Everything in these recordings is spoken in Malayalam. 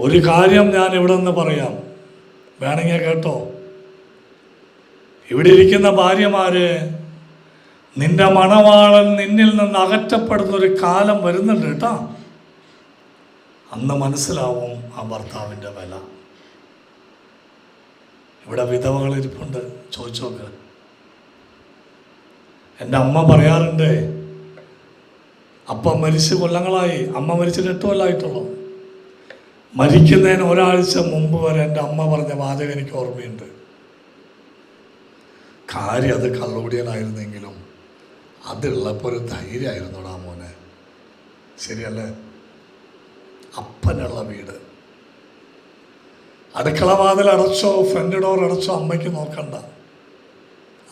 ഒരു കാര്യം ഞാൻ ഇവിടെ നിന്ന് പറയാം. വേണമെങ്കിൽ കേട്ടോ. ഇവിടെ ഇരിക്കുന്ന ഭാര്യമാര് നിന്റെ മണവാളൻ നിന്നിൽ നിന്ന് അകറ്റപ്പെടുന്ന ഒരു കാലം വരുന്നുണ്ട് കേട്ടോ. അന്ന് മനസ്സിലാവും ആ ഭർത്താവിന്റെ വില. ഇവിടെ വിധവകൾ ഇരിപ്പുണ്ട്. ചോദിച്ചു നോക്ക്. എന്റെ അമ്മ പറയാറുണ്ട് അപ്പ മരിച്ച് കൊല്ലങ്ങളായി. അമ്മ മരിച്ചിട്ട് എട്ട് കൊല്ലമായിട്ടുള്ളൂ മരിക്കുന്നതിന് ഒരാഴ്ച മുമ്പ് വരെ എന്റെ അമ്മ പറഞ്ഞ വാചകം എനിക്ക് ഓർമ്മയുണ്ട്. കാര്യം അത് കള്ളുകൂടിയനായിരുന്നെങ്കിലും അതുള്ളപ്പോൾ ഒരു ധൈര്യമായിരുന്നുടാ മോനെ. ശരിയല്ലേ? അപ്പനുള്ള വീട്. അടുക്കള വാതിൽ അടച്ചോ ഫ്രണ്ട് ഡോർ അടച്ചോ അമ്മയ്ക്ക് നോക്കണ്ട.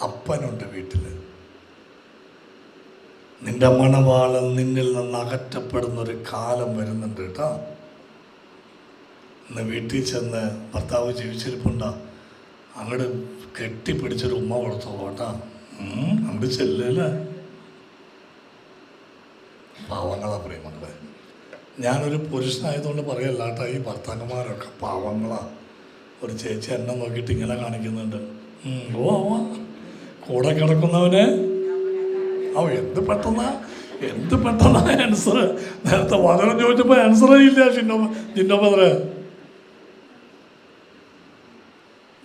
അപ്പനുണ്ട് വീട്ടിൽ നിന്റെ മണവാളൻ നിന്നിൽ നിന്ന് അകറ്റപ്പെടുന്ന ഒരു കാലം വരുന്നുണ്ട് കേട്ടോ. ഇന്ന് വീട്ടിൽ ചെന്ന് ഭർത്താവ് ജീവിച്ചിരിപ്പുണ്ട. അങ്ങോട്ട് കെട്ടിപ്പിടിച്ചൊരു ഉമ്മ കൊടുത്തോളൂ കേട്ടാ. അങ്ങോട്ട് ചെല്ലല്ലേ. പാവങ്ങളാ പ്രിയമക്കളെ. ഞാനൊരു പുരുഷനായതുകൊണ്ട് പറയല്ല കേട്ടോ ഈ ഭർത്താക്കന്മാരൊക്കെ പാവങ്ങളാ. ഒരു ചേച്ചി എന്നെ നോക്കിയിട്ട് ഇങ്ങനെ കാണിക്കുന്നുണ്ട്. ഓ ഓ കൂടെ കിടക്കുന്നവന്? ഓ എന്ത് പെട്ടെന്ന എന്ത് പെട്ടെന്ന ആൻസർ നേരത്തെ വളരെ ചോദിച്ചപ്പോൾ ആൻസറേ ഇല്ല ഷിന്നോ ജിന്നോപത്ര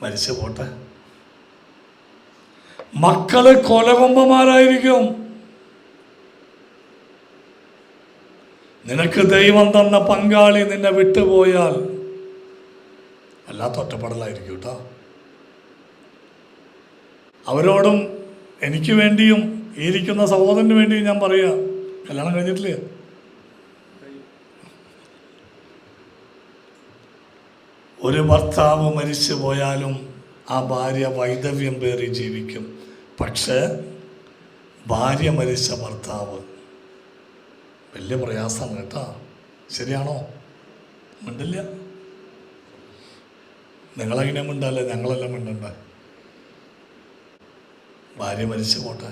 മരിച്ചു പോട്ടെ. മക്കൾ കൊലകൊമ്പന്മാരായിരിക്കും. നിനക്ക് ദൈവം തന്ന പങ്കാളി നിന്നെ വിട്ടുപോയാൽ വല്ലാത്ത ഒറ്റപ്പെടലായിരിക്കും കേട്ടോ. അവരോടും എനിക്ക് വേണ്ടിയും ഈ ഇരിക്കുന്ന സഹോദരന് വേണ്ടിയും ഞാൻ പറയുക കല്യാണം കഴിഞ്ഞിട്ടില്ലേ? ഒരു ഭർത്താവ് മരിച്ചു പോയാലും ആ ഭാര്യ വൈദവ്യം പേറി ജീവിക്കും. പക്ഷേ ഭാര്യ മരിച്ച ഭർത്താവ് വലിയ പ്രയാസമാണ് കേട്ടോ. ശരിയാണോ? മിണ്ടില്ല. നിങ്ങളെങ്ങനെ മിണ്ടല്ലേ? ഞങ്ങളെല്ലാം മിണ്ടണ്ട? ഭാര്യ മരിച്ചു പോട്ടെ.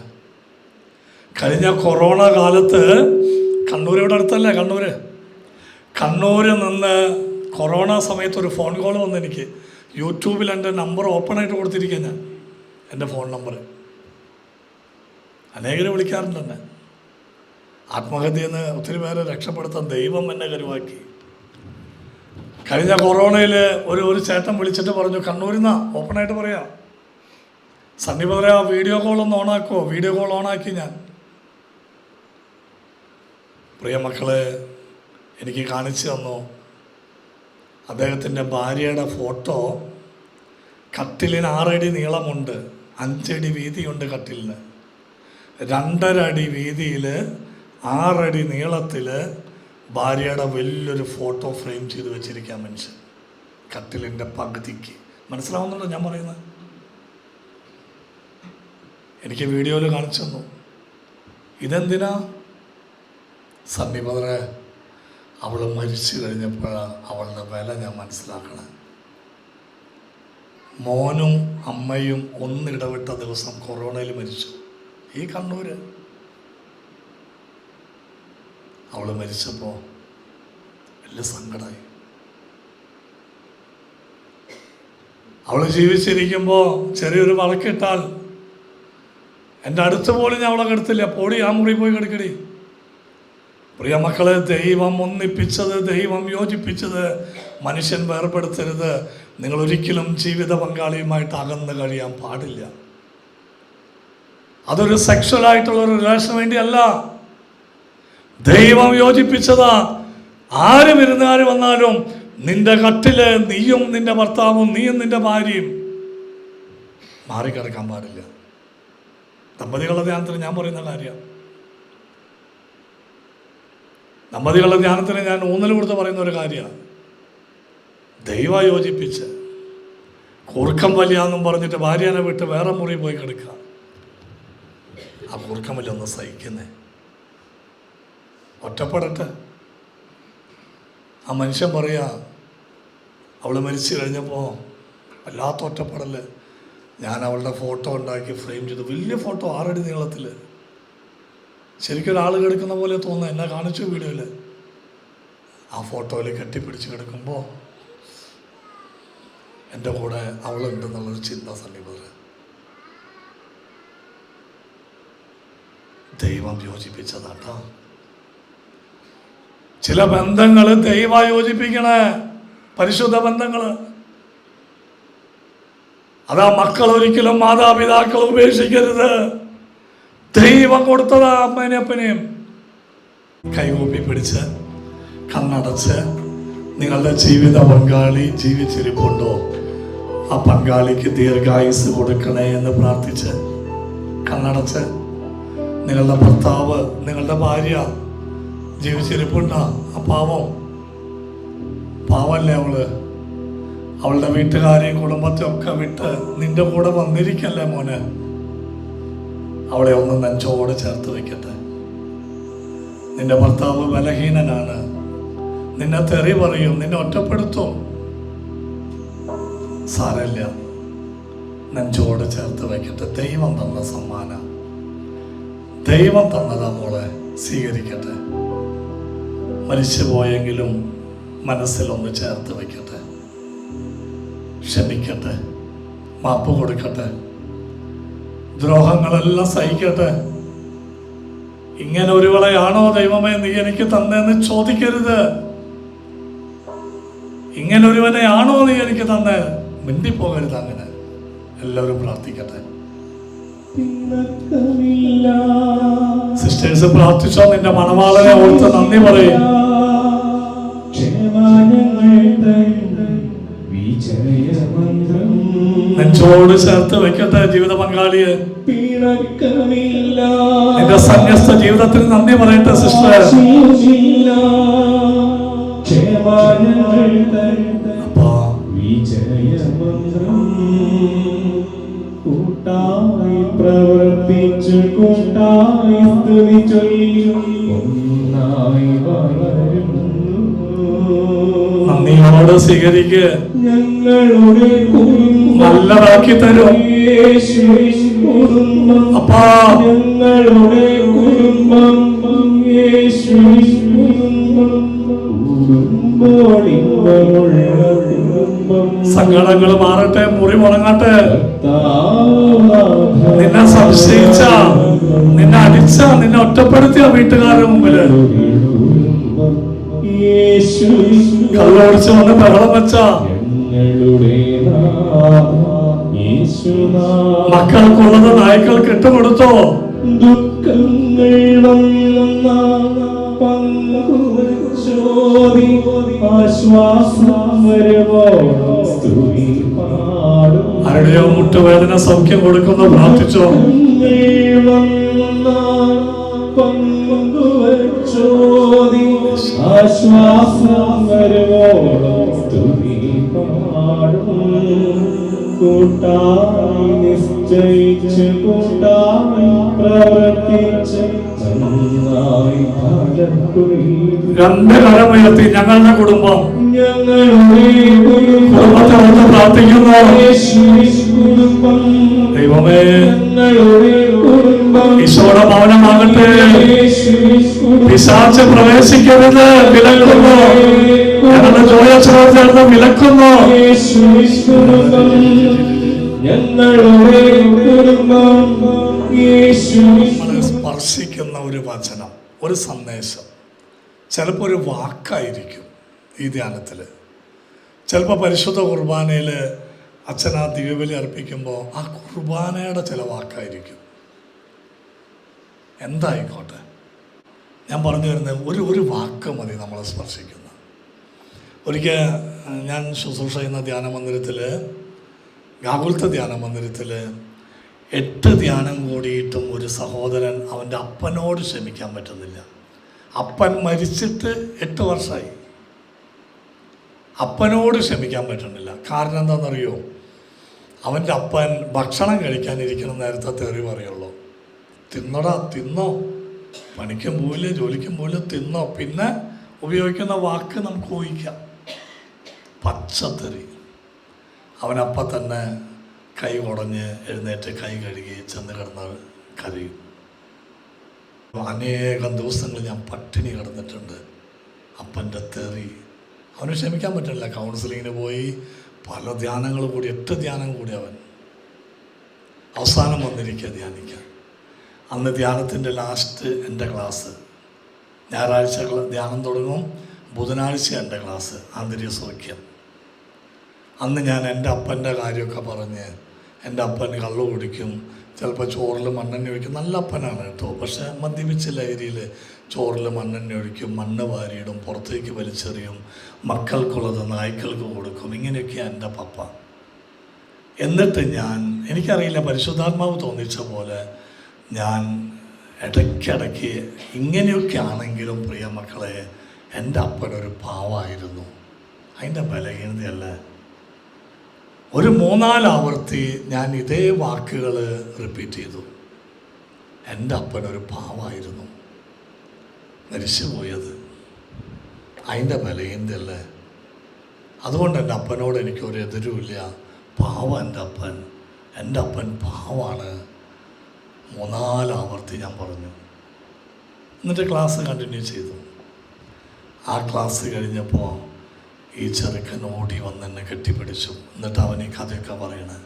കഴിഞ്ഞ കൊറോണ കാലത്ത് കണ്ണൂരിവിടെ അടുത്തല്ലേ കണ്ണൂര്? കണ്ണൂരിൽ നിന്ന് കൊറോണ സമയത്ത് ഒരു ഫോൺ കോൾ വന്നു എനിക്ക്. യൂട്യൂബിൽ എന്റെ നമ്പർ ഓപ്പൺ ആയിട്ട് കൊടുത്തിരിക്കുക ഞാൻ. എന്റെ ഫോൺ നമ്പർ അനേകരെ വിളിക്കാറുണ്ട് എന്നെ. ആത്മഹത്യയിൽ നിന്ന് ഒത്തിരി പേരെ രക്ഷപ്പെടുത്താൻ ദൈവം എന്നെ കരുവാക്കി. കഴിഞ്ഞ കൊറോണയിൽ ഒരു ഒരു ചേട്ടൻ വിളിച്ചിട്ട് പറഞ്ഞു കണ്ണൂരിൽ നിന്നാ ഓപ്പണായിട്ട് പറയാം. സണ്ണി പറയാ വീഡിയോ കോൾ ഒന്ന് ഓണാക്കുമോ വീഡിയോ കോൾ ഓണാക്കി ഞാൻ. പ്രിയ മക്കളെ എനിക്ക് കാണിച്ചു തന്നു? അദ്ദേഹത്തിന്റെ ഭാര്യയുടെ ഫോട്ടോ കട്ടിലിന് ആറടി നീളമുണ്ട് അഞ്ചടി വീതിയുണ്ട് കട്ടിലിന്. രണ്ടര അടി വീതിയിൽ ആറടി നീളത്തിൽ ഭാര്യയുടെ വലിയൊരു ഫോട്ടോ ഫ്രെയിം ചെയ്ത് വെച്ചിരിക്കാൻ മനുഷ്യൻ. കട്ടിലിന്റെ പകുതിക്ക്. മനസ്സിലാവുന്നുണ്ടോ ഞാൻ പറയുന്നത്? എനിക്ക് വീഡിയോയിൽ കാണിച്ചു തന്നു. ഇതെന്തിനാ? സന്നിപതരെ അവൾ മരിച്ചു കഴിഞ്ഞപ്പോഴാണ് അവളുടെ വില ഞാൻ മനസ്സിലാക്കണം മോനും അമ്മയും ഒന്നിടവിട്ട ദിവസം കൊറോണയിൽ മരിച്ചു. ഈ കണ്ണൂര്. അവൾ മരിച്ചപ്പോൾ വലിയ സങ്കടമായി അവൾ ജീവിച്ചിരിക്കുമ്പോൾ ചെറിയൊരു വളക്കിട്ടാൽ എന്റെ അടുത്ത് പോലും ഞാൻ അവളെ കെടുത്തില്ല. പോടി ആ മുറി പോയി കിടക്കടി. പ്രിയ മക്കളെ ദൈവം ഒന്നിപ്പിച്ചത് ദൈവം യോജിപ്പിച്ചത് മനുഷ്യൻ വേർപെടുത്തരുത്. നിങ്ങൾ ഒരിക്കലും ജീവിത പങ്കാളിയുമായിട്ട് അകന്ന് കഴിയാൻ പാടില്ല. അതൊരു സെക്ഷൽ ആയിട്ടുള്ള ഒരു റിലേഷൻ വേണ്ടിയല്ല. ദൈവം യോജിപ്പിച്ചതാ. ആര് വിരുന്നുകാർ വന്നാലും നിന്റെ കട്ടിൽ നീയും നിന്റെ ഭർത്താവും നീയും നിന്റെ ഭാര്യയും മാറിക്കിടക്കാൻ പാടില്ല. ദമ്പതികളുടെ ധ്യാനത്തിൽ ഞാൻ പറയുന്ന കാര്യം. ദമ്പതികളുടെ ധ്യാനത്തിന് ഞാൻ ഊന്നൽ കൊടുത്ത് പറയുന്ന ഒരു കാര്യമാണ്. ദൈവ യോജിപ്പിച്ച് കുറുക്കം വലിയാന്നും പറഞ്ഞിട്ട് ഭാര്യനെ വിട്ട് വേറെ മുറി പോയി കിടക്കുക. ആ കുറുക്കം വലിയ ഒന്ന് സഹിക്കുന്നേ. ഒറ്റപ്പെടട്ടെ. ആ മനുഷ്യൻ പറയാ അവൾ മരിച്ചു കഴിഞ്ഞപ്പോൾ വല്ലാത്ത ഒറ്റപ്പെടൽ. ഞാൻ അവളുടെ ഫോട്ടോ ഉണ്ടാക്കി ഫ്രെയിം ചെയ്തു. വലിയ ഫോട്ടോ ആറടി നീളത്തിൽ ശരിക്കും ഒരാൾ കിടക്കുന്ന പോലെ തോന്നുന്നു. എന്നെ കാണിച്ചു വീഡിയോയിൽ ആ ഫോട്ടോയിൽ കെട്ടിപ്പിടിച്ച് കിടക്കുമ്പോൾ എന്റെ കൂടെ അവളുണ്ടെന്നുള്ളൊരു ചിന്ത സമീപത്തിൽ ദൈവം യോജിപ്പിച്ചതാട്ടോ. ചില ബന്ധങ്ങൾ ദൈവ യോജിപ്പിക്കണേ. പരിശുദ്ധ ബന്ധങ്ങൾ അതാ മക്കൾ ഒരിക്കലും മാതാപിതാക്കൾ ഉപേക്ഷിക്കരുത്. ദൈവം കൊടുത്തതാ അമ്മേനെ അപ്പനെയും. കൈകൂപ്പി പിടിച്ച് കണ്ണടച്ച് നിങ്ങളുടെ ജീവിത പങ്കാളി ജീവിച്ചിരിപ്പുണ്ടോ? ആ പങ്കാളിക്ക് ദീർഘായുസ് കൊടുക്കണേ എന്ന് പ്രാർത്ഥിച്ച് കണ്ണടച്ച് നിങ്ങളുടെ ഭർത്താവ് നിങ്ങളുടെ ഭാര്യ ജീവിച്ചിരിപ്പുണ്ടോ? ആ പാവം. പാവല്ലേ അവൾ? അവളുടെ വീട്ടുകാരെയും കുടുംബത്തെ ഒക്കെ വിട്ട് നിന്റെ കൂടെ വന്നിരിക്കല്ലേ മോനെ? അവളെ ഒന്ന് നെഞ്ചോട് ചേർത്ത് വെക്കട്ടെ നിന്റെ ഭർത്താവ് ബലഹീനനാണ്. നിന്നെ തെറി പറയും നിന്നെ ഒറ്റപ്പെടുത്തും. സാരല്ല. നെഞ്ചോട് ചേർത്ത് വെക്കട്ടെ ദൈവം തന്ന സമ്മാനം. ദൈവം തന്നതാ മോളെ സ്വീകരിക്കട്ടെ. മരിച്ചു പോയെങ്കിലും മനസ്സിലൊന്ന് ചേർത്ത് വെക്കട്ടെ ക്ഷമിക്കട്ടെ. മാപ്പ് കൊടുക്കട്ടെ. ദ്രോഹങ്ങളെല്ലാം സഹിക്കട്ടെ. ഇങ്ങനെ ഒരുവളെയാണോ ദൈവമേ നീ എനിക്ക് തന്നെന്ന് ചോദിക്കരുത്. ഇങ്ങനെ ഒരുവനെയാണോ നീ എനിക്ക് തന്നെ? മിണ്ടിപ്പോകരുത് അങ്ങനെ. എല്ലാവരും പ്രാർത്ഥിക്കട്ടെ. സിസ്റ്റേഴ്സ് പ്രാർത്ഥിച്ചോ? നിന്റെ മണവാളനെ ഓർത്ത് നന്ദി പറയും. നെഞ്ചോട് ചേർത്ത് വെക്കട്ടെ ജീവിത പങ്കാളിയെ. എന്റെ സന്യസ്ത ജീവിതത്തിൽ നന്ദി പറയട്ടെ സിസ്റ്റർ. കൂട്ടായി പ്രവർത്തിച്ചു കൂട്ടായി ചൊല്ലി. ഒന്നായി നന്ദിയോട് സ്വീകരിക്ക്. ഞങ്ങളുടെ കുടുംബം നല്ലതാക്കി തരും. അപ്പാ. ഞങ്ങളുടെ കുടുംബം സങ്കടങ്ങൾ മാറട്ടെ മുറി മുടങ്ങട്ടെ. നിന്നെ സംശയിച്ച നിന്നെ അടിച്ച നിന്നെ ഒറ്റപ്പെടുത്തിയ വീട്ടുകാരുടെ മുമ്പിൽ. കള്ളോടിച്ച് വന്ന് ബഹളം വെച്ച മക്കൾക്കുള്ളത് നായ്ക്കൾക്ക് ഇട്ടുകൊടുത്തോ ദുഃഖങ്ങൾ ആരുടെയോ മുട്ടുവേദന സൗഖ്യം കൊടുക്കുന്നു പ്രാർത്ഥിച്ചോ. ആശ്വാസം വരുവോളം സ്തുതി പാടും കൂട്ടായി നിശ്ചയിച്ച് കൂട്ടായി പ്രവർത്തിച്ച് രണ്ട് കരമുയർത്തി ഞങ്ങളുടെ കുടുംബം ഞങ്ങളുടെ കുടുംബത്തെ ഓർത്ത് പ്രാർത്ഥിക്കുന്നു. ദൈവമേ ഈശോയുടെ കുടുംബം പിശാച്ച് പ്രവേശിക്കരുത് വിലക്കുന്നു. ഞങ്ങളുടെ ജോയ ചേർന്ന് വിലക്കുന്നു. സ്പർശിക്കുന്ന ഒരു വചനം ഒരു സന്ദേശം. ചിലപ്പോൾ ഒരു വാക്കായിരിക്കും ഈ ധ്യാനത്തിൽ ചിലപ്പോൾ പരിശുദ്ധ കുർബാനയിൽ അച്ഛൻ ആ ദിവ്യബലി അർപ്പിക്കുമ്പോൾ ആ കുർബാനയുടെ ചില വാക്കായിരിക്കും. എന്തായിക്കോട്ടെ? ഞാൻ പറഞ്ഞു വരുന്നത് ഒരു ഒരു വാക്ക് മതി നമ്മളെ സ്പർശിക്കുന്ന. ഒരിക്കൽ ഞാൻ ശുശ്രൂഷ ചെയ്യുന്ന ധ്യാന മന്ദിരത്തിൽ ഗാകുലത്തെ ധ്യാന മന്ദിരത്തിൽ എട്ട് ധ്യാനം കൂടിയിട്ടും ഒരു സഹോദരൻ അവന്റെ അപ്പനോട് ക്ഷമിക്കാൻ പറ്റുന്നില്ല. അപ്പൻ മരിച്ചിട്ട് എട്ട് വർഷമായി അപ്പനോട് ക്ഷമിക്കാൻ പറ്റുന്നില്ല. കാരണം എന്താണെന്നറിയോ? അവന്റെ അപ്പൻ ഭക്ഷണം കഴിക്കാനിരിക്കുന്ന നേരത്തെ തെറി പറയുള്ളൂ. തിന്നടാ തിന്നോ. പണിക്കും പോയില്ല ജോലിക്കും പോയില്ല തിന്നോ. പിന്നെ ഉപയോഗിക്കുന്ന വാക്ക് നമുക്ക് ഊഹിക്കാം. പച്ചത്തെറി അവനപ്പം തന്നെ കൈ കുടഞ്ഞ് എഴുന്നേറ്റ് കൈ കഴുകി ചെന്ന് കിടന്ന് കരയും. അനേകം ദിവസങ്ങൾ ഞാൻ പട്ടിണി കിടന്നിട്ടുണ്ട്. അപ്പന്റെ തെറി. അവന് ക്ഷമിക്കാൻ പറ്റില്ല. കൗൺസിലിങ്ങിന് പോയി. പല ധ്യാനങ്ങൾ കൂടി എട്ട് ധ്യാനം കൂടി അവൻ അവസാനം വന്നിരിക്കുക ധ്യാനിക്കാൻ. അന്ന് ധ്യാനത്തിന്റെ ലാസ്റ്റ് എന്റെ ക്ലാസ് ഞായറാഴ്ച ധ്യാനം തുടങ്ങും. ബുധനാഴ്ച എന്റെ ക്ലാസ് ആന്തരിക സൗഖ്യം. അന്ന് ഞാൻ എന്റെ അപ്പന്റെ കാര്യമൊക്കെ പറഞ്ഞ് എന്റെ അപ്പൻ കള്ളു കുടിക്കും ചിലപ്പോൾ ചോറിൽ മണ്ണെണ്ണ ഒഴിക്കും. നല്ല അപ്പനാണ് കേട്ടോ. പക്ഷേ മദ്യപിച്ച ലഹരിയിൽ ചോറിൽ മണ്ണെണ്ണ ഒഴിക്കും മണ്ണ് വാരിയിടും പുറത്തേക്ക് വലിച്ചെറിയും മക്കൾക്കുള്ളത് നായ്ക്കൾക്ക് കൊടുക്കും. ഇങ്ങനെയൊക്കെയാണ് എന്റെ പപ്പ. എന്നിട്ട് ഞാൻ എനിക്കറിയില്ല പരിശുദ്ധാത്മാവ് തോന്നിച്ച പോലെ ഞാൻ ഇടയ്ക്കിടയ്ക്ക് ഇങ്ങനെയൊക്കെ ആണെങ്കിലും പ്രിയ മക്കളെ എന്റെ അപ്പനൊരു പാവായിരുന്നു. അതിന്റെ ബലഹീനതയല്ലേ. ഒരു മൂന്നാൽ ആവർത്തി ഞാൻ ഇതേ വാക്കുകൾ റിപ്പീറ്റ് ചെയ്തു. എന്റെ അപ്പനൊരു പാവായിരുന്നു. മരിച്ചുപോയത് അതിന്റെ ബലഹീനതയല്ലേ അതുകൊണ്ട് എന്റെ അപ്പനോട് എനിക്കൊരു എതിരുമില്ല. പാവം എന്റെ അപ്പൻ. എന്റെ അപ്പൻ പാവാണ്. മൂന്നാൽ ആവർത്തി ഞാൻ പറഞ്ഞു. എന്നിട്ട് ക്ലാസ് കണ്ടിന്യൂ ചെയ്തു. ആ ക്ലാസ് കഴിഞ്ഞപ്പോൾ ഈ ചെറുക്കൻ ഓടി വന്ന് എന്നെ കെട്ടിപ്പിടിച്ചു. എന്നിട്ട് അവൻ ഈ കഥയൊക്കെ പറയണ.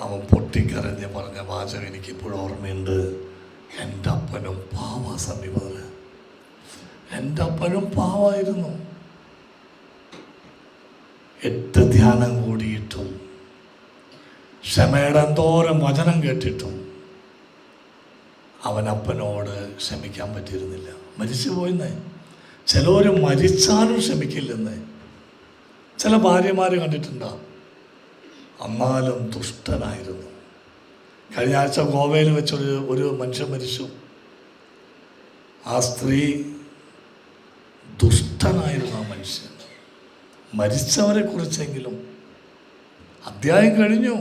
അവൻ പൊട്ടിക്കരഞ്ഞ് പറഞ്ഞ വാചകം എനിക്കിപ്പോഴും ഓർമ്മയുണ്ട്. എന്റെ അപ്പനും പാവ സമീപത്തിൽ എന്റെ അപ്പനും പാവായിരുന്നു. എട്ട് ധ്യാനം കൂടിയിട്ടും ക്ഷമയുടെ എന്തോരം വചനം കേട്ടിട്ടും അവനപ്പനോട് ക്ഷമിക്കാൻ പറ്റിയിരുന്നില്ല. മരിച്ചു പോയിന്നേ ചിലവർ മരിച്ചാലും ക്ഷമിക്കില്ലെന്നേ. ചില ഭാര്യമാർ കണ്ടിട്ടുണ്ടോ? എന്നാലും ദുഷ്ടനായിരുന്നു. കഴിഞ്ഞ ആഴ്ച ഗോവയിൽ വെച്ചൊരു ഒരു മനുഷ്യൻ മരിച്ചു. ആ സ്ത്രീ ദുഷ്ടനായിരുന്നു ആ മനുഷ്യൻ. മരിച്ചവരെ കുറിച്ചെങ്കിലും അധ്യായം കഴിഞ്ഞു.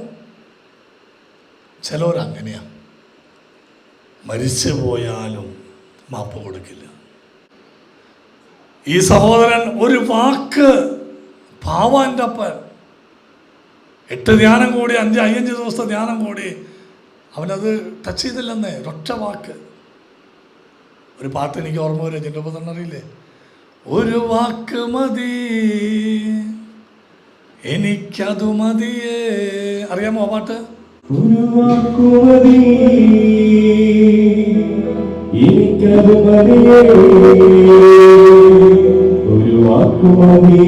ചിലവരങ്ങനെയാണ് മരിച്ചു പോയാലും മാപ്പ് കൊടുക്കില്ല. ഈ സഹോദരൻ ഒരു വാക്ക് പാവാന്റെ അപ്പൻ. എട്ട് ധ്യാനം കൂടി അഞ്ച് അയ്യഞ്ച് ദിവസത്തെ ധ്യാനം കൂടി. അവനത് ടച്ച് ചെയ്തില്ലെന്നേ ഒറ്റ വാക്ക്. ഒരു പാട്ട് എനിക്ക് ഓർമ്മ വരും തന്നെ അറിയില്ലേ? ഒരു വാക്ക് മതി. എനിക്കതു മതിയേ. അറിയാമോ പാട്ട്? ഒരു വാക്കുമതി എനിക്കത് മതിയേ. ഒരു വാക്കുമതി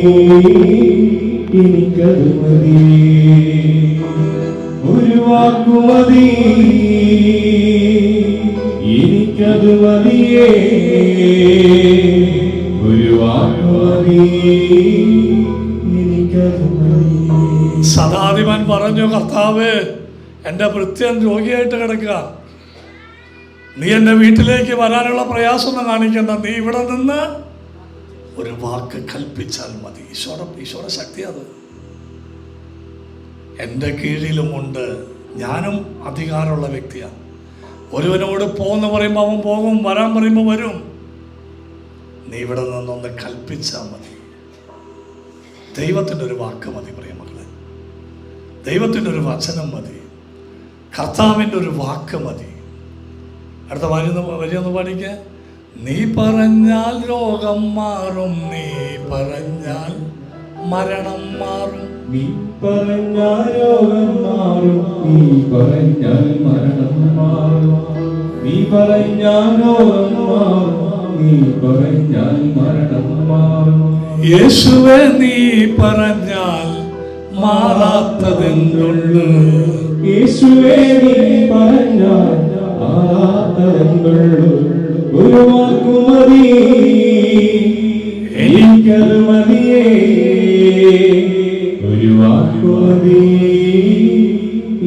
എനിക്കത് മതി. ഒരു വാക്ക് മതി. എനിക്കത് മതിയേ. സദാധിപൻ പറഞ്ഞു കർത്താവ് എന്റെ ഭൃത്യൻ രോഗിയായിട്ട് കിടക്കുക. നീ എന്റെ വീട്ടിലേക്ക് വരാനുള്ള പ്രയാസമൊന്നും കാണിക്കണ്ട. നീ ഇവിടെ നിന്ന് ഒരു വാക്ക് കൽപ്പിച്ചാൽ മതി. ഈശോട ഈശോയുടെ ശക്തി അത്. എന്റെ കീഴിലുമുണ്ട് ഞാനും അധികാരമുള്ള വ്യക്തിയാണ്. ഒരുവനോട് പോകുന്ന പറയുമ്പോൾ അവൻ പോകും വരാൻ പറയുമ്പോൾ വരും. നീ ഇവിടെ നിന്നൊന്ന് കൽപ്പിച്ചാൽ മതി. ദൈവത്തിന്റെ ഒരു വാക്ക് മതി പ്രിയ മക്കളെ. ദൈവത്തിന്റെ ഒരു വചനം മതി. കർത്താവിന്റെ ഒരു വാക്ക് മതി. അടുത്ത വരി വരിയൊന്ന് പാടിക്ക നീ പറഞ്ഞാൽ രോഗം മാറും നീ പറഞ്ഞാൽ മരണം മാറും. നീ പറഞ്ഞാൽ രോഗം മാറും നീ പറഞ്ഞാൽ മരണം മാറും. നീ പറഞ്ഞാൽ രോഗം മാറും. നീ പറഞ്ഞാൽ മരണം മാറും. യേശുവെ നീ പറഞ്ഞാൽ മാറാത്തതെന്തുള്ളൂ യേശുവേ നീ പറഞ്ഞാൽ ആരാധനകളുള്ളൂ ഒരു വാക്കുമതി എനിക്കത് മതിയേ. ഒരു വാക്കുമതി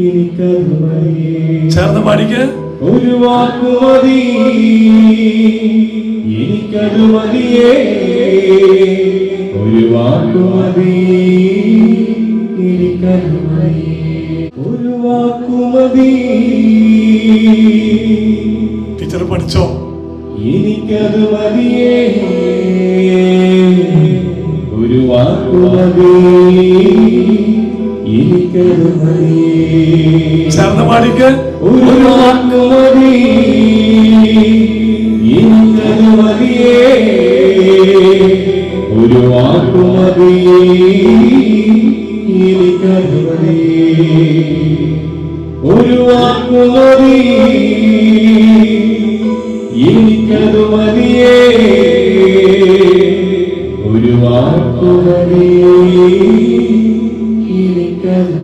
എനിക്കത് മതിയേ. ചേർന്ന് പാടിക്ക്. ഒരു വാക്കുമതി എനിക്കത് മതിയേ. ഒരു വാക്കുമതി എനിക്കത് മതിയേ. ഒരു വാക്കുമതി ടീച്ചർ പഠിച്ചോ? എനിക്കത് മതിയേ. ഒരു വാക്കുമതി എനിക്കത് മതിയേ. ചേർന്ന് പാടിക്ക്. ഒരു